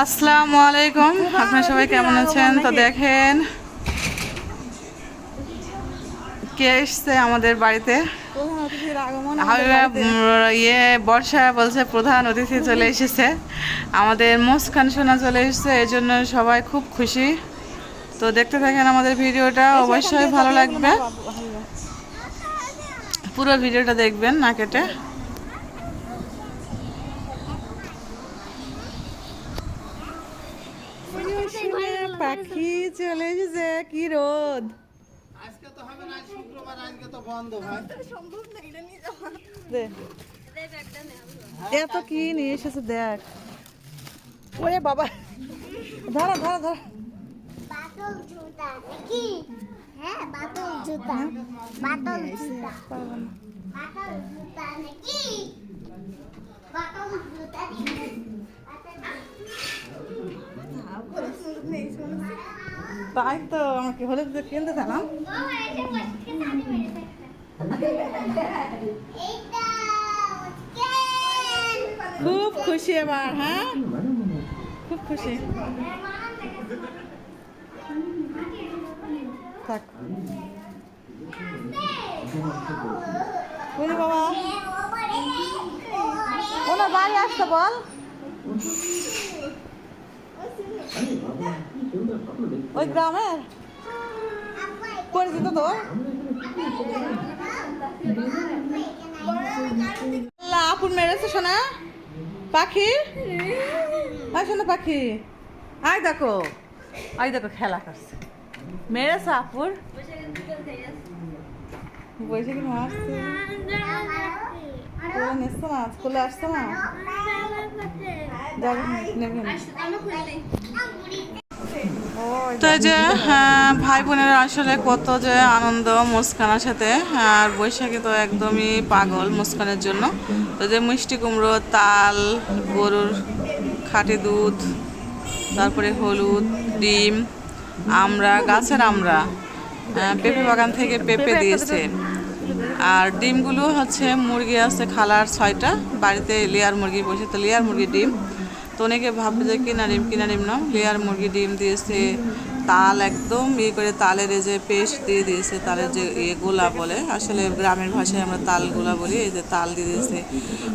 আসসালামু আলাইকুম। আপনারা সবাই কেমন আছেন? তো দেখেন কে এসছে আমাদের বাড়িতে? ইয়ে বর্ষা বলছে প্রধান অতিথি চলে এসেছে। আমাদের মুস্কান সোনা চলে এসেছে এই জন্য সবাই খুব খুশি। তো দেখতে থাকেন আমাদের ভিডিওটা অবশ্যই ভালো লাগবে। পুরো ভিডিওটা দেখবেন না কেটে পাখি চলে এসেছে কি রোদ? আজকে তো হবে না শুক্রবার আজকে তো বন্ধ ভাই। দে। এত কি নিয়ে এসেছে দেখ। ওরে বাবা। ধরো ধরো ধরো। বাটল জুতা নাকি হ্যাঁ বাটল জুতা। বাটল জুতা। বাটল জুতা নাকি বাটল জুতা নাকি তাই তো আমাকে হলে তো কিনতে দিলাম খুব খুশি এবার হ্যাঁ? খুব খুশি। থাক। বাবা। ওনার বাড়ি আসতে বল। ওই গ্রামের? পরিচিত তো আপুর মেরেছে শোনা পাখি? আয় শোনা পাখি। আয় দেখো। আয় দেখো খেলা করছে। মেরেছে আপুর মারছে তোরা না স্কুলে আসছে না? তো যে হ্যাঁ, ভাই বোনেরা আসলে কত যে আনন্দ মুস্কানের সাথে আর বৈশাখী তো একদমই পাগল মুস্কানের জন্য। তো যে মিষ্টি কুমড়ো তাল গরুর খাঁটি দুধ তারপরে হলুদ ডিম আমরা গাছের আমরা পেঁপে বাগান থেকে পেঁপে দিয়েছে আর ডিমগুলো হচ্ছে মুরগি আছে খালার ছয়টা, বাড়িতে লেয়ার মুরগি বসে, তো লেয়ার মুরগি ডিম। তো অনেকে ভাববে যে কিনা ডিম কিনা ডিম না লেয়ার মুরগি ডিম দিয়েছে, তাল একদম ইয়ে করে তালের এই যে পেস্ট দিয়ে দিয়েছে, তালের যে ইয়ে গোলা বলে, আসলে গ্রামের ভাষায় আমরা তাল গোলা বলি, এই যে তাল দিয়ে দিয়েছে।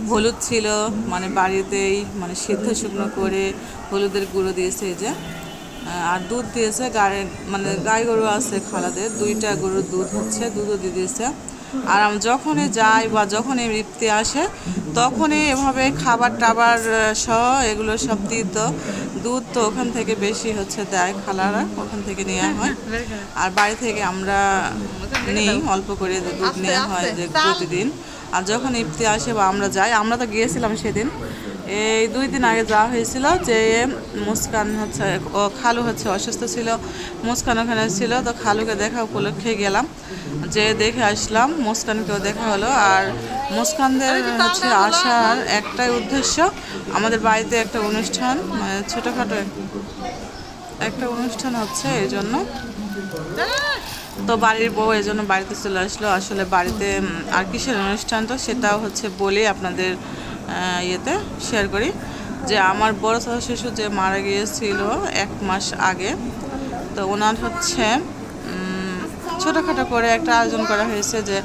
হলুদ ছিল মানে বাড়িতেই মানে সিদ্ধ শুকনো করে হলুদের গুঁড়ো দিয়েছে এই যে। আর দুধ দিয়েছে, গায়ে মানে গাই গরু আছে খালাদের, দুইটা গরুর দুধ হচ্ছে, দুধও দিয়ে দিয়েছে। আর আমি যখনই যাই বা যখনই মৃত্যু আসে তখনই এভাবে খাবার টাবার সহ এগুলো সব দিত দুধ তো ওখান থেকে বেশি হচ্ছে দেয় খালারা ওখান থেকে নেওয়া হয়। আর বাড়ি থেকে আমরা নিই অল্প করে দুধ নেওয়া হয় যে প্রতিদিন। আর যখন ইফতি আসে বা আমরা যাই আমরা তো গিয়েছিলাম সেদিন। এই দুই দিন আগে যাওয়া হয়েছিল যে মুস্কান হচ্ছে ও খালু হচ্ছে অসুস্থ ছিল মুস্কান ওখানে ছিল তো খালুকে দেখা উপলক্ষে গেলাম। যে দেখে আসলাম মুস্কানকেও দেখা হলো। আর মুস্কানদের হচ্ছে আসার একটাই উদ্দেশ্য আমাদের বাড়িতে একটা অনুষ্ঠান মানে ছোটোখাটো একটা অনুষ্ঠান হচ্ছে এই জন্য তো বাড়ির বউ এই জন্য বাড়িতে চলে আসলো। আসলে বাড়িতে আর কিসের অনুষ্ঠানটা সেটাও হচ্ছে বলি আপনাদের ইয়েতে শেয়ার করি যে আমার বড় চাচা শিশু যে মারা গিয়েছিল এক মাস আগে, তো ওনার হচ্ছে ছোটোখাটো করে একটা আয়োজন করা হয়েছে যে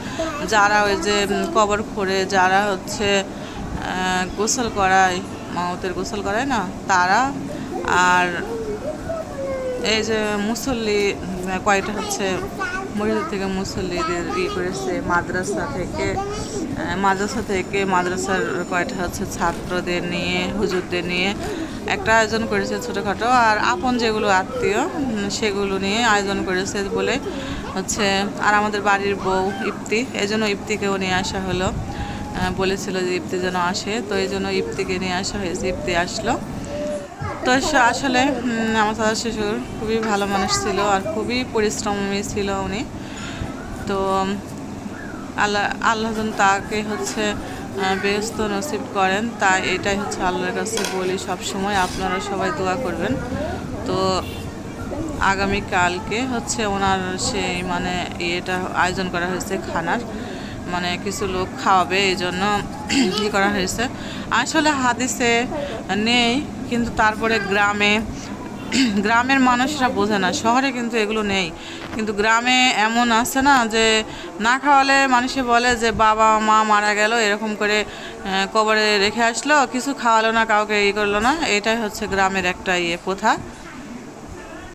যারা ওই যে কবর খোঁড়ে, যারা হচ্ছে গোসল করায়, মাউতের গোসল করায় না, তারা আর এই যে মুসল্লি কয়েকটা হচ্ছে মসজিদ থেকে মুসল্লিদের ইয়ে করেছে, মাদ্রাসা থেকে মাদ্রাসা থেকে মাদ্রাসার কয়টা হচ্ছে ছাত্রদের নিয়ে, হুজুরদের নিয়ে একটা আয়োজন করেছে ছোটোখাটো। আর আপন যেগুলো আত্মীয় সেগুলো নিয়ে আয়োজন করেছে বলে হচ্ছে, আর আমাদের বাড়ির বউ ইপ্তি জন্য ইপ্তিকেও নিয়ে আসা হলো। বলেছিল যে ইপ্তি যেন আসে, তো এই জন্য ইপ্তিকে নিয়ে আসা হয়েছে ইপ্তি আসলো। তো আসলে আমার দাদা শ্বশুর খুবই ভালো মানুষ ছিল আর খুবই পরিশ্রমী ছিল উনি। তো আল্লাহ আল্লাহ যেন তাকে হচ্ছে আহ, বেহেস্ত নসিব করেন তাই এটাই হচ্ছে আল্লাহর কাছে বলি সব সময় আপনারা সবাই দোয়া করবেন। তো আগামীকালকে হচ্ছে ওনার সেই মানে ইয়েটা আয়োজন করা হয়েছে খানার। মানে কিছু লোক খাওয়াবে এই জন্য করা হয়েছে। আসলে হাদিসে নেই কিন্তু তারপরে গ্রামে, গ্রামের মানুষরা বোঝে না, শহরে কিন্তু এগুলো নেই। কিন্তু গ্রামে এমন আছে না যে, না খাওয়ালে মানুষে বলে যে, বাবা, মা মারা গেল এরকম করে কবরে রেখে আসলো, কিছু খাওয়ালো না, কাউকে ই করল না। এটাই হচ্ছে গ্রামের একটা ইয়ে প্রথা।